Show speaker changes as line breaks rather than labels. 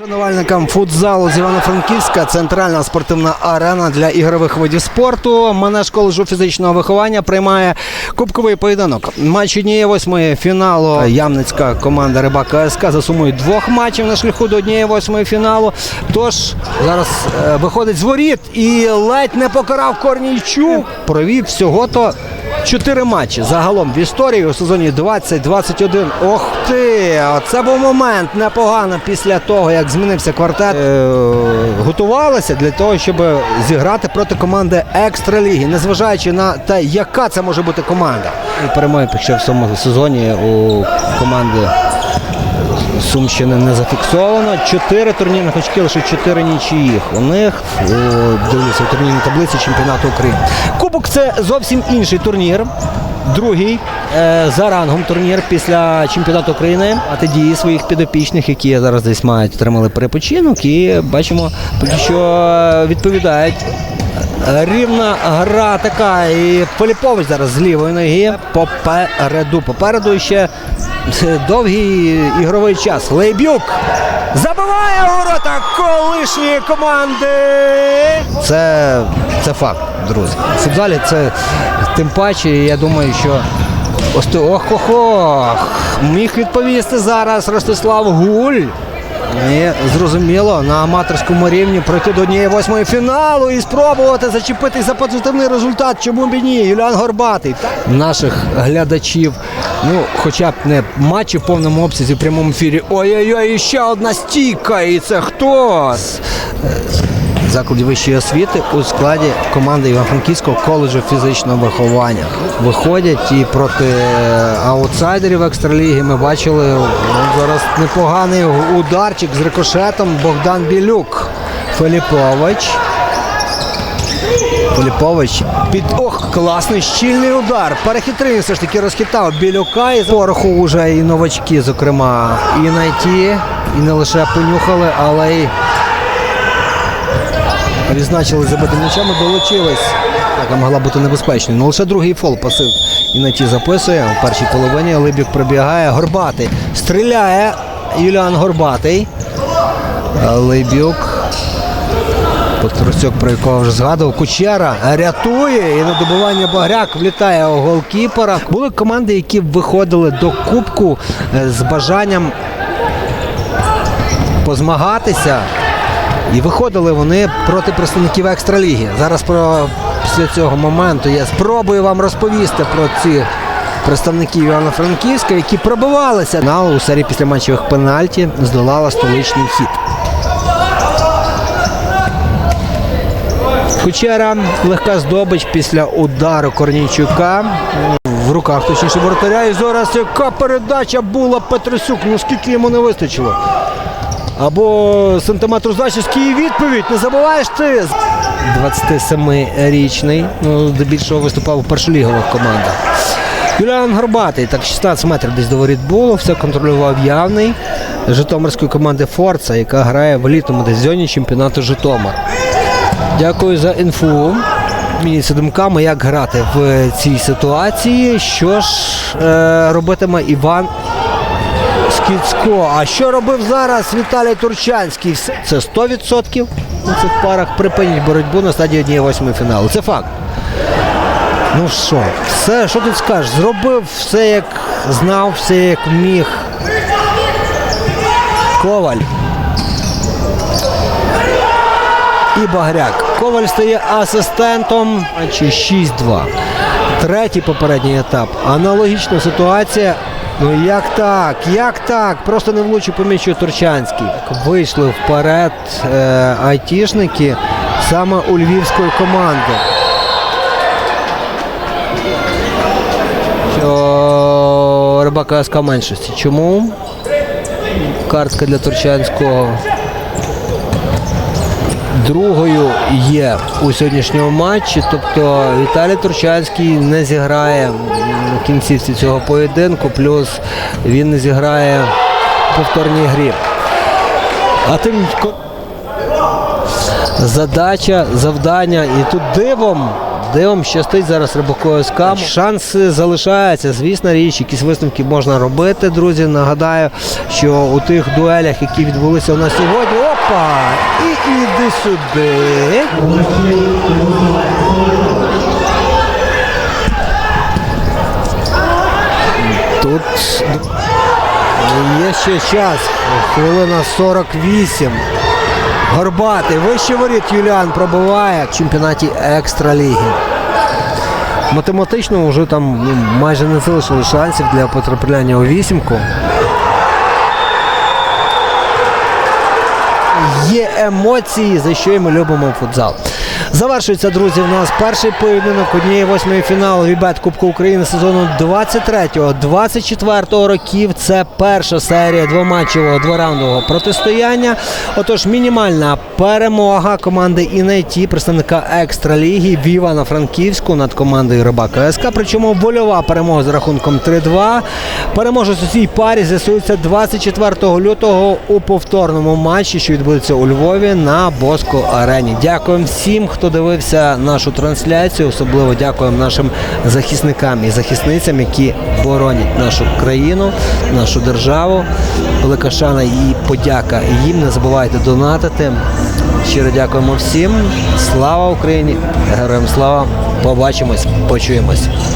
Шанувальникам футзалу з Івано-Франківська центральна спортивна арена для ігрових видів спорту. Манеж коледжу фізичного виховання приймає кубковий поєдинок. Матч однієї восьмої фіналу. Ямницька команда Рибака СК за сумою двох матчів на шляху до однієї восьмої фіналу. Тож зараз е, виходить з воріт і ледь не покарав Корнійчук. Провів всього-то Чотири матчі загалом в історії у сезоні 20-21. Ох ти! Це був момент непогано після того, як змінився квартет. Е, готувалися для того, щоб зіграти проти команди екстраліги, незважаючи на те, яка це може бути команда. Перемоги ще в цьому сезоні у команди Сумщини не зафіксовано. Чотири турнірних очки, лише чотири нічиїх. У них о, дивлюся в турнірній таблиці чемпіонату України. Кубок це зовсім інший турнір. Другий е, за рангом турнір після чемпіонату України. А ти дії своїх підопічних, які зараз десь мають отримали перепочинок, і бачимо, що відповідають. Рівна гра така. І Поліпович зараз з лівої ноги попереду. Попереду ще довгий ігровий час. Лейбюк забиває ворота колишньої команди. Це, це факт, друзі. В футзалі це тим паче, я думаю, що ох ох ох міг відповісти зараз Ростислав Гуль. І зрозуміло, на аматорському рівні пройти до однієї восьмої фіналу і спробувати зачепити за позитивний результат. Чому б і ні? Юліан Горбатий. Наших глядачів, ну, хоча б не матчі в повному обсязі в прямому ефірі. Ой-ой-ой, ще одна стійка. І це хто? Закладів вищої освіти у складі команди Івано-Франківського коледжу фізичного виховання виходять і проти е, аутсайдерів екстраліги ми бачили ну, зараз непоганий ударчик з рикошетом Богдан Білюк. Филіпович. Филіпович під ох, класний щільний удар. Перехитрив все ж таки розхитав Білюка і пороху вже і новачки, зокрема, і найти, і не лише понюхали, але й відзначили забитим м'ячами, долучились. Така могла бути небезпечною. Ну лише другий фол пасив і на ті записує. У першій половині Либік пробігає. Горбатий. Стріляє Юліан Горбатий. Либюк. Петросюк, про якого вже згадував. Кучера рятує і на добивання Багряк влітає у голкіпера. Були команди, які виходили до кубку е, з бажанням позмагатися. І виходили вони проти представників екстраліги. Зараз про після цього моменту я спробую вам розповісти про ці представників Івано-Франківська, які пробивалися на у серії після матчевих пенальті, здолала столичний хід. Кучера легка здобич після удару Корнійчука. В руках точніше воротаря. І зараз яка передача була Петросюк. Ну скільки йому не вистачило. Або сантиметр зачіски і відповідь. Не забуваєш ти. 27-річний. Ну, здебільшого виступав у першолігових командах. Юліан Горбатий, так 16 метрів десь до воріт було, все контролював явний Житомирської команди Форца, яка грає в елітному дивізіоні чемпіонату Житомир. Дякую за інфу. Мені думками, як грати в цій ситуації. Що ж е, робитиме Іван Скіцько. А що робив зараз Віталій Турчанський? Це 100% у цих парах припинять боротьбу на стадії 1-8 фіналу. Це факт. Ну що, все, що тут скажеш? Зробив все, як знав, все, як міг. Коваль. І Багряк. Коваль стає асистентом. 6-2. Третій попередній етап. Аналогічна ситуація. Ну як так? Як так? Просто не влучив по м'ячу Турчанський. Вийшли вперед е, айтішники саме у львівської команди. Рибака СК меншості. Чому? Картка для Турчанського. Другою є у сьогоднішньому матчі. Тобто Віталій Турчанський не зіграє в кінцівці цього поєдинку, плюс він не зіграє в повторній грі. А тим задача, завдання. І тут дивом Дивом щастить зараз Рибаковою з Шанси залишаються. Звісно, річ, якісь висновки можна робити, друзі. Нагадаю, що у тих дуелях, які відбулися у нас сьогодні. Опа! І іди сюди. Тут є ще час. Хвилина 48. Горбатий. Вище воріт Юліан пробиває в чемпіонаті екстраліги. Математично вже там ну, майже не залишили шансів для потрапляння у вісімку. Є емоції, за що і ми любимо футзал. Завершується, друзі, в нас перший поєдинок однієї восьмої фіналу Вібет Кубку України сезону 23-24 років. Це перша серія двоматчевого двораундового протистояння. Отож, мінімальна перемога команди Інайті, представника екстраліги в Івано-Франківську над командою Рибака СК. Причому вольова перемога з рахунком 3-2. Переможець у цій парі з'ясується 24 лютого у повторному матчі, що відбудеться у Львові на Боско Арені. Дякуємо всім, хто дивився нашу трансляцію. Особливо дякуємо нашим захисникам і захисницям, які боронять нашу країну, нашу державу. Велика шана і подяка їм. Не забувайте донатити. Щиро дякуємо всім. Слава Україні! Героям слава! Побачимось, почуємось.